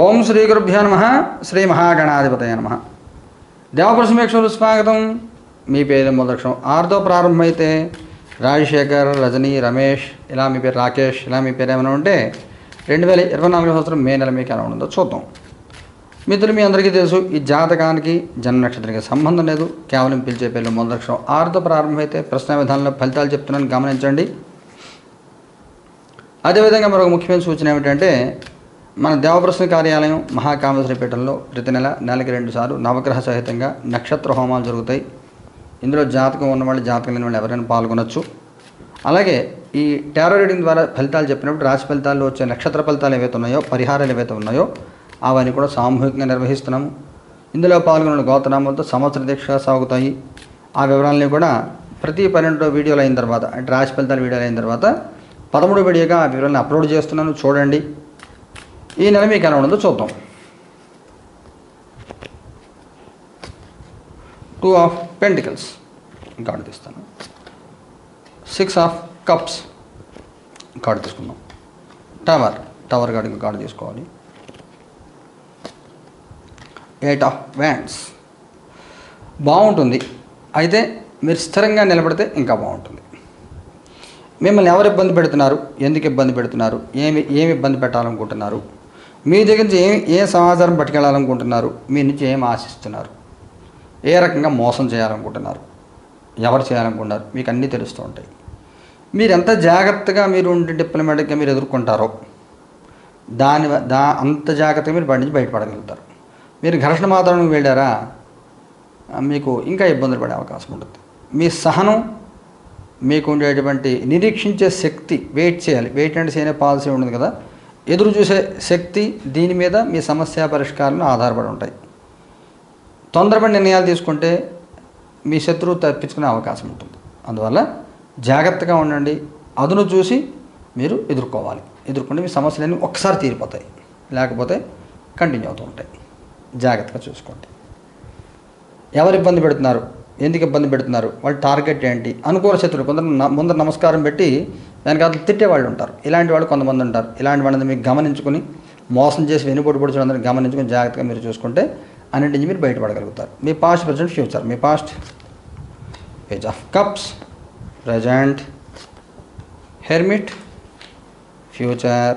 ఓం శ్రీ గురుభ్యో నమ శ్రీ మహాగణాధిపతయ నమ. దేవప్రసమేక్షలు స్వాగతం. మీ పేరు మొదలక్షం ఆరుతో ప్రారంభమైతే రాజశేఖర్ రజనీ రమేష్ ఇలా మీ పేరు రాకేష్ ఇలా మీ పేరు ఏమైనా ఉంటే రెండు వేల ఇరవై నాలుగు సంవత్సరం మే నెల మీకు ఎలా ఉందో చూద్దాం. మిత్రులు మీ అందరికీ తెలుసు ఈ జాతకానికి జన్మ నక్షత్రానికి సంబంధం లేదు. కేవలం పిలిచే పేర్లు మొదలక్షరం ఆరుతో ప్రారంభమైతే ప్రశ్న విధానంలో ఫలితాలు చెప్తున్నాను. గమనించండి. అదేవిధంగా మరొక ముఖ్యమైన సూచన ఏమిటంటే మన దేవప్రసన్న కార్యాలయం మహాకామేశ్వరపేటలో ప్రతి నెల నెలకి రెండు సార్లు నవగ్రహ సహితంగా నక్షత్ర హోమాలు జరుగుతాయి. ఇందులో జాతకం ఉన్నవాళ్ళు జాతకం లేని వాళ్ళు ఎవరైనా పాల్గొనొచ్చు. అలాగే ఈ టారో రీడింగ్ ద్వారా ఫలితాలు చెప్పినప్పుడు రాశి ఫలితాల్లో వచ్చే నక్షత్ర ఫలితాలు ఏవైతే ఉన్నాయో పరిహారాలు ఏవైతే ఉన్నాయో అవన్నీ కూడా సామూహికంగా నిర్వహిస్తున్నాము. ఇందులో పాల్గొన్న గోతనామాలతో సంవత్సర దీక్ష సాగుతాయి. ఆ వివరాలని కూడా ప్రతి పన్నెండో వీడియోలు అయిన తర్వాత అంటే రాశి ఫలితాల వీడియోలు అయిన తర్వాత పదమూడు వీడియోగా ఆ వివరాలను అప్లోడ్ చేస్తున్నాను. చూడండి. ఈ నెల మీకు ఎలా ఉండదో చూద్దాం. టూ ఆఫ్ పెంటికల్స్ కార్డు తీస్తాను. సిక్స్ ఆఫ్ కప్స్ కార్డు తీసుకుందాం. టవర్ టవర్ కార్డు కార్డు తీసుకోవాలి. ఎయిట్ ఆఫ్ వ్యాండ్స్ బాగుంటుంది. అయితే మీరు స్థిరంగా నిలబడితే ఇంకా బాగుంటుంది. మిమ్మల్ని ఎవరు ఇబ్బంది పెడుతున్నారు? ఎందుకు ఇబ్బంది పెడుతున్నారు? ఏమి ఏమి ఇబ్బంది పెట్టాలనుకుంటున్నారు? మీ దగ్గర నుంచి ఏ ఏ సమాచారం పట్టుకెళ్ళాలనుకుంటున్నారు? మీ నుంచి ఏం ఆశిస్తున్నారు? ఏ రకంగా మోసం చేయాలనుకుంటున్నారు? ఎవరు చేయాలనుకుంటున్నారు? మీకు అన్నీ తెలుస్తూ ఉంటాయి. మీరు ఎంత జాగ్రత్తగా మీరు ఉండే డిప్లొమాటిక్గా మీరు ఎదుర్కొంటారో దాని దా అంత జాగ్రత్తగా మీరు బయట నుంచి బయటపడగలుగుతారు. మీరు ఘర్షణ మాత్రం వెళ్ళారా? మీకు ఇంకా ఇబ్బందులు పడే అవకాశం ఉంటుంది. మీ సహనం మీకు ఉండేటువంటి నిరీక్షించే శక్తి వెయిట్ చేయాలి. వెయిట్ అండ్ చేయనే పాలసీ ఉండదు కదా? ఎదురు చూసే శక్తి దీని మీద మీ సమస్య పరిష్కారాలు ఆధారపడి ఉంటాయి. తొందరపడి నిర్ణయాలు తీసుకుంటే మీ శత్రువు తప్పించుకునే అవకాశం ఉంటుంది. అందువల్ల జాగ్రత్తగా ఉండండి. అదును చూసి మీరు ఎదుర్కోవాలి. ఎదుర్కొంటే మీ సమస్యలన్నీ ఒకసారి తీరిపోతాయి. లేకపోతే కంటిన్యూ అవుతూ ఉంటాయి. జాగ్రత్తగా చూసుకోండి. ఎవరు ఇబ్బంది పెడుతున్నారు? ఎందుకు ఇబ్బంది పెడుతున్నారు? వాళ్ళ టార్గెట్ ఏంటి? అనుకూల శత్రువులు కొందరు న- ముందర నమస్కారం పెట్టి దానికి అతను తిట్టే వాళ్ళు ఉంటారు. ఇలాంటి వాళ్ళు కొంతమంది ఉంటారు. ఇలాంటి వాళ్ళని మీకు గమనించుకుని మోసం చేసి వెనుపోటు పొడిచిన గమనించుకుని జాగ్రత్తగా మీరు చూసుకుంటే అన్నింటి నుంచి మీరు బయటపడగలుగుతారు. మీ past present future me past page of cups present hermit future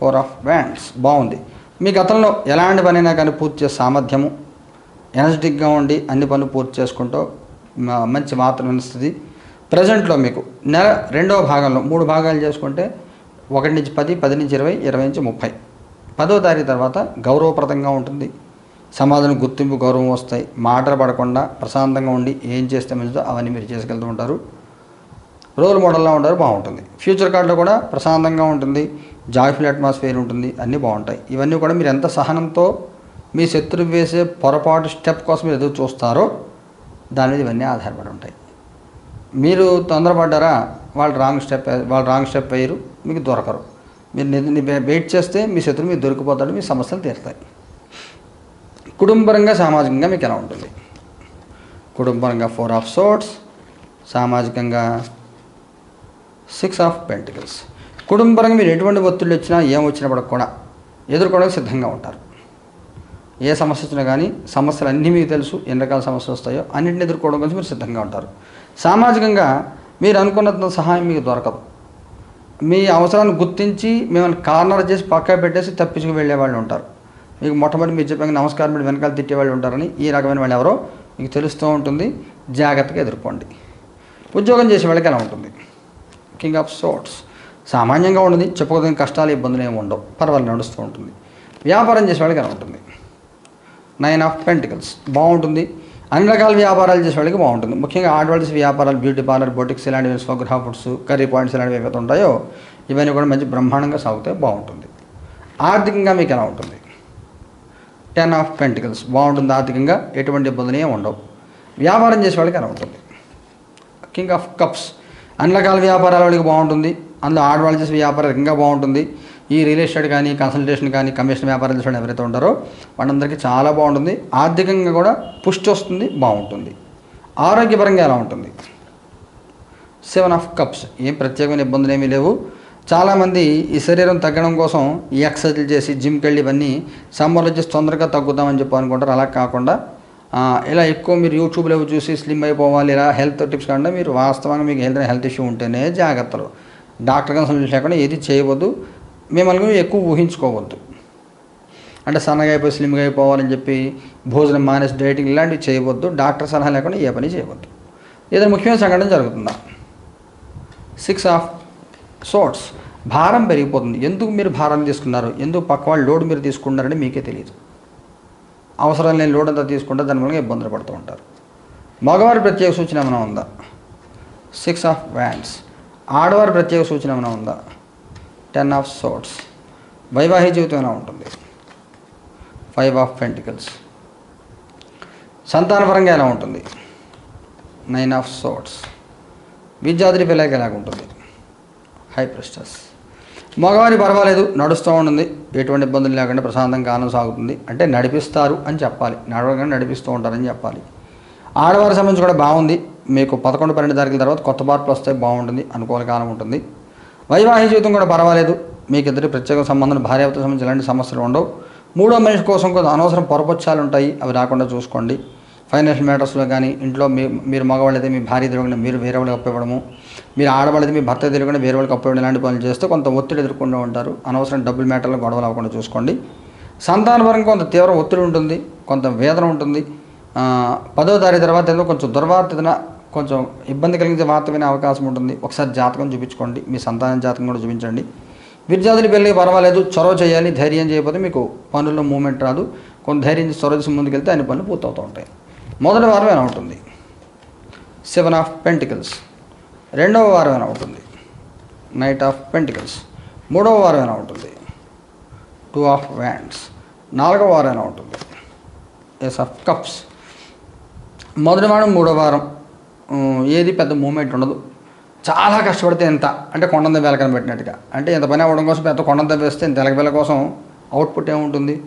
four of wands బాగుంది. మీ గతంలో ఎలాంటి పనైనా కానీ పూర్తి చేసే సామర్థ్యము ఎనర్జెటిక్గా ఉండి అన్ని పనులు పూర్తి చేసుకుంటూ మంచి మాత్రం ఇస్తుంది ప్రజెంట్లో మీకు నెల రెండవ భాగంలో మూడు భాగాలు చేసుకుంటే ఒకటి నుంచి పది పది నుంచి ఇరవై ఇరవై నుంచి ముప్పై. పదో తారీఖు తర్వాత గౌరవప్రదంగా ఉంటుంది. సమాజం గుర్తింపు గౌరవం వస్తాయి. మాటలు పడకుండా ప్రశాంతంగా ఉండి ఏం చేస్తే మంచిదో అవన్నీ మీరు చేసుకెళ్తూ ఉంటారు. రోల్ మోడల్లా ఉంటారు బాగుంటుంది. ఫ్యూచర్ కార్డులో కూడా ప్రశాంతంగా ఉంటుంది. జాయ్ఫుల్ అట్మాస్ఫియర్ ఉంటుంది. అన్నీ బాగుంటాయి. ఇవన్నీ కూడా మీరు ఎంత సహనంతో మీ శత్రువు వేసే పొరపాటు స్టెప్ కోసం మీరు ఎదురు చూస్తారో. దాని మీద ఇవన్నీ ఆధారపడి ఉంటాయి. మీరు తొందరపడ్డారా? వాళ్ళు రాంగ్ స్టెప్ వాళ్ళు రాంగ్ స్టెప్ వేయరు మీకు దొరకరు. మీరు వెయిట్ చేస్తే మీ శత్రువు మీకు దొరికిపోతాడు మీ సమస్యలు తీరుతాయి. కుటుంబరంగా సామాజికంగా మీకు ఎలా ఉంటుంది? కుటుంబరంగా ఫోర్ ఆఫ్ సోట్స్ సామాజికంగా సిక్స్ ఆఫ్ పెంటికల్స్. కుటుంబరంగా మీరు ఎటువంటి ఒత్తిళ్ళు వచ్చినా ఏం వచ్చినప్పటికి కూడా ఎదుర్కోవడానికి సిద్ధంగా ఉంటారు. ఏ సమస్య వచ్చినా కానీ సమస్యలు అన్నీ మీకు తెలుసు ఎన్ని రకాల సమస్యలు వస్తాయో అన్నింటిని ఎదుర్కోవడం కోసం మీరు సిద్ధంగా ఉంటారు. సామాజికంగా మీరు అనుకున్నంత సహాయం మీకు దొరకదు. మీ అవసరాన్ని గుర్తించి మిమ్మల్ని కార్నర్ చేసి పక్క పెట్టేసి తప్పించుకు వెళ్ళే వాళ్ళు ఉంటారు. మీకు మొట్టమొదటి మీరు చెప్పాక నమస్కారం పెట్టి వెనకాల తిట్టే వాళ్ళు ఉంటారని ఈ రకమైన వాళ్ళు ఎవరో మీకు తెలుస్తూ ఉంటుంది. జాగ్రత్తగా ఎదుర్కోండి. ఉద్యోగం చేసే వాళ్ళకి ఎలా ఉంటుంది? కింగ్ ఆఫ్ సోట్స్ సామాన్యంగా ఉంటుంది చెప్పుకోదగిన కష్టాలు ఇబ్బందులు ఏమి ఉండవు. పర్వాలేదు నడుస్తూ ఉంటుంది. వ్యాపారం చేసే వాళ్ళకి ఎలా ఉంటుంది? నైన్ ఆఫ్ పెంటికల్స్ బాగుంటుంది. అన్ని రకాల వ్యాపారాలు చేసే వాళ్ళకి బాగుంటుంది. ముఖ్యంగా ఆడవాళ్ళ వ్యాపారాలు బ్యూటీ పార్లర్ బొటిక్స్ ఇలాంటివి స్వగృహ ఫుడ్స్ కర్రీ పాయింట్స్ ఇలాంటివి ఏవైతే ఉంటాయో ఇవన్నీ కూడా మంచి బ్రహ్మాండంగా సాగుతాయి బాగుంటుంది. ఆర్థికంగా మీకు ఎలా ఉంటుంది? టెన్ ఆఫ్ పెంటికల్స్ బాగుంటుంది ఆర్థికంగా ఎటువంటి ఇబ్బందులు ఏమి ఉండవు. వ్యాపారం చేసే వాళ్ళకి ఎలా ఉంటుంది? కింగ్ ఆఫ్ కప్స్ అన్ని రకాల వ్యాపారాల వాళ్ళకి బాగుంటుంది. అందులో ఆడవాళ్ళు చేసే వ్యాపారం ఇంకా బాగుంటుంది. ఈ రియల్ ఎస్టేట్ కానీ కన్సల్టేషన్ కానీ కమిషన్ వ్యాపారం చేసిన ఎవరైతే ఉంటారో వాళ్ళందరికీ చాలా బాగుంటుంది. ఆర్థికంగా కూడా పుష్టి వస్తుంది బాగుంటుంది. ఆరోగ్యపరంగా ఎలా ఉంటుంది? Seven of cups. ఏం ప్రత్యేకమైన ఇబ్బందులు ఏమీ లేవు. చాలామంది ఈ శరీరం తగ్గడం కోసం ఈ ఎక్సర్సైజ్లు చేసి జిమ్కి వెళ్ళి ఇవన్నీ సమ్మర్లో చేసి తొందరగా తగ్గుదామని చెప్పి అనుకుంటారు. అలా కాకుండా ఇలా ఎక్కువ మీరు యూట్యూబ్లో చూసి స్లిమ్ అయిపోవాలి ఇలా హెల్త్ టిప్స్ కాకుండా మీరు వాస్తవంగా మీకు హెల్త్ హెల్త్ ఇష్యూ ఉంటేనే జాగ్రత్తలు. డాక్టర్ కన్సల్ట్ లేకుండా ఏది చేయవద్దు. మిమ్మల్ని ఎక్కువ ఊహించుకోవద్దు. అంటే సన్నగా అయిపోయి స్లిమ్గా అయిపోవాలని చెప్పి భోజనం మానేసి డైటింగ్ ఇలాంటివి చేయవద్దు. డాక్టర్ సలహా లేకుండా ఏ పని చేయవద్దు. ఏదైనా ముఖ్యమైన సంఘటన జరుగుతుందా? సిక్స్ ఆఫ్ సోట్స్ భారం పెరిగిపోతుంది. ఎందుకు మీరు భారం తీసుకున్నారు? ఎందుకు పక్క వాళ్ళు లోడ్ మీరు తీసుకున్నారని మీకే తెలియదు. అవసరం లేని లోడ్ అంతా తీసుకుంటే దాని మూలంగా ఇబ్బందులు పడుతూ ఉంటారు. మగవారి ప్రత్యేక సూచన ఏమైనా ఉందా? సిక్స్ ఆఫ్ వ్యాండ్స్ ఆడవారి ప్రత్యేక సూచన ఏమైనా ఉందా? టెన్ ఆఫ్ సోట్స్ వైవాహిక జీవితం ఎలా ఉంటుంది? Five of pentacles. సంతానపరంగా ఎలా ఉంటుంది? నైన్ ఆఫ్ సోట్స్ విద్యార్థి పిల్లలకి ఎలాగుంటుంది హై ప్రెస్టస్ మగవారి పర్వాలేదు నడుస్తూ ఉంటుంది. ఎటువంటి ఇబ్బందులు లేకుండా ప్రశాంతంగా ఆనందం సాగుతుంది. అంటే నడిపిస్తారు అని చెప్పాలి. నడవగానే నడిపిస్తూ ఉంటారని చెప్పాలి. ఆడవారి సంబంధించి కూడా బాగుంది. మీకు పదకొండు పన్నెండు తారీఖుల తర్వాత కొత్త మార్పులు వస్తే బాగుంటుంది. అనుకూల కాలం ఉంటుంది. వైవాహిక జీవితం కూడా పర్వాలేదు. మీకు ఇద్దరి ప్రత్యేక సంబంధం భార్యాభర్త సంబంధించి ఎలాంటి సమస్యలు ఉండవు. మూడో మనిషి కోసం కొంత అనవసరం పొరపచ్చాలు ఉంటాయి. అవి రాకుండా చూసుకోండి. ఫైనాన్షియల్ మ్యాటర్స్లో కానీ ఇంట్లో మీ మీరు మగవాళ్ళైతే మీ భార్య తిరగకుండా మీరు వేరే వాళ్ళకి అప్పివ్వడము మీరు ఆడవాళ్ళైతే మీ భర్త తిరగకుండా వేరే వాళ్ళకి అప్పివ్వడం ఇలాంటి పనులు చేస్తే కొంత ఒత్తిడి ఎదుర్కొంటూ ఉంటారు. అనవసరం డబ్బుల మ్యాటర్లో గొడవలు అవ్వకుండా చూసుకోండి. సంతానపరంగా కొంత తీవ్ర ఒత్తిడి ఉంటుంది. కొంత వేదన ఉంటుంది. పదో తారీఖు తర్వాత ఏదో కొంచెం దుర్వార్త కొంచెం ఇబ్బంది కలిగించే మాత్రమే అవకాశం ఉంటుంది. ఒకసారి జాతకం చూపించుకోండి. మీ సంతానం జాతకం కూడా చూపించండి. విద్యార్థులు పెళ్ళి పర్వాలేదు. చొరవ చేయాలి. ధైర్యం చేయకపోతే మీకు పనుల్లో మూమెంట్ రాదు. కొంత ధైర్యం చొరవ చేసి ముందుకెళ్తే అన్ని పనులు పూర్తవుతూ ఉంటాయి. మొదటి వారం ఎలా ఉంటుంది? Seven of pentacles. రెండవ వారం ఎలా ఉంటుంది? Knight of pentacles. మూడవ వారం ఎలా ఉంటుంది? Two of wands. నాలుగవ వారం ఎలా ఉంటుంది? Ace of cups. మొదటి వారం మూడో వారం. ఏది పెద్ద మూమెంట్ ఉండదు. చాలా కష్టపడితే ఎంత అంటే కొండంత వెలకని పెట్టినట్టుగా. అంటే ఎంత పని అవ్వడం కోసం పెద్ద కొండంత వేస్తే ఇంత వెలక కోసం అవుట్పుట్ ఏముంటుంది?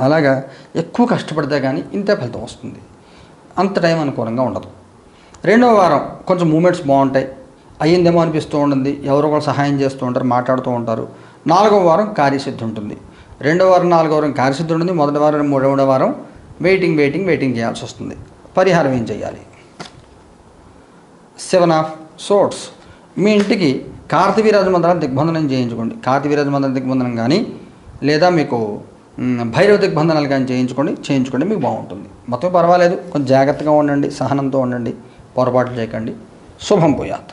అలాగా ఎక్కువ కష్టపడితే కానీ ఇంతే ఫలితం వస్తుంది. అంత టైం అనుకూలంగా ఉండదు. రెండవ వారం కొంచెం మూమెంట్స్ బాగుంటాయి. అయ్యిందేమో అనిపిస్తూ ఉంటుంది. ఎవరో ఒకరు సహాయం చేస్తూ ఉంటారు మాట్లాడుతూ ఉంటారు. నాలుగవ వారం కార్యసిద్ధి ఉంటుంది. రెండవ వారం నాలుగవ వారం కార్యసిద్ధి ఉంటుంది. మొదటి వారం మూడవ వారం వెయిటింగ్ వెయిటింగ్ వెయిటింగ్ చేయాల్సి వస్తుంది. పరిహారం ఏం చేయాలి? సెవెన్ ఆఫ్ సోట్స్ మీ ఇంటికి కార్తవీరాజ మంత్రాన్ని దిగ్బంధనం చేయించుకోండి. కార్తవీరాజ మంత్రం దిగ్బంధనం కానీ లేదా మీకు భైరవ దిగ్బంధనాలు కానీ చేయించుకోండి చేయించుకోండి మీకు బాగుంటుంది. మొత్తం పర్వాలేదు. కొంచెం జాగ్రత్తగా ఉండండి సహనంతో ఉండండి పొరపాటు చేయకండి. శుభం పోయాత్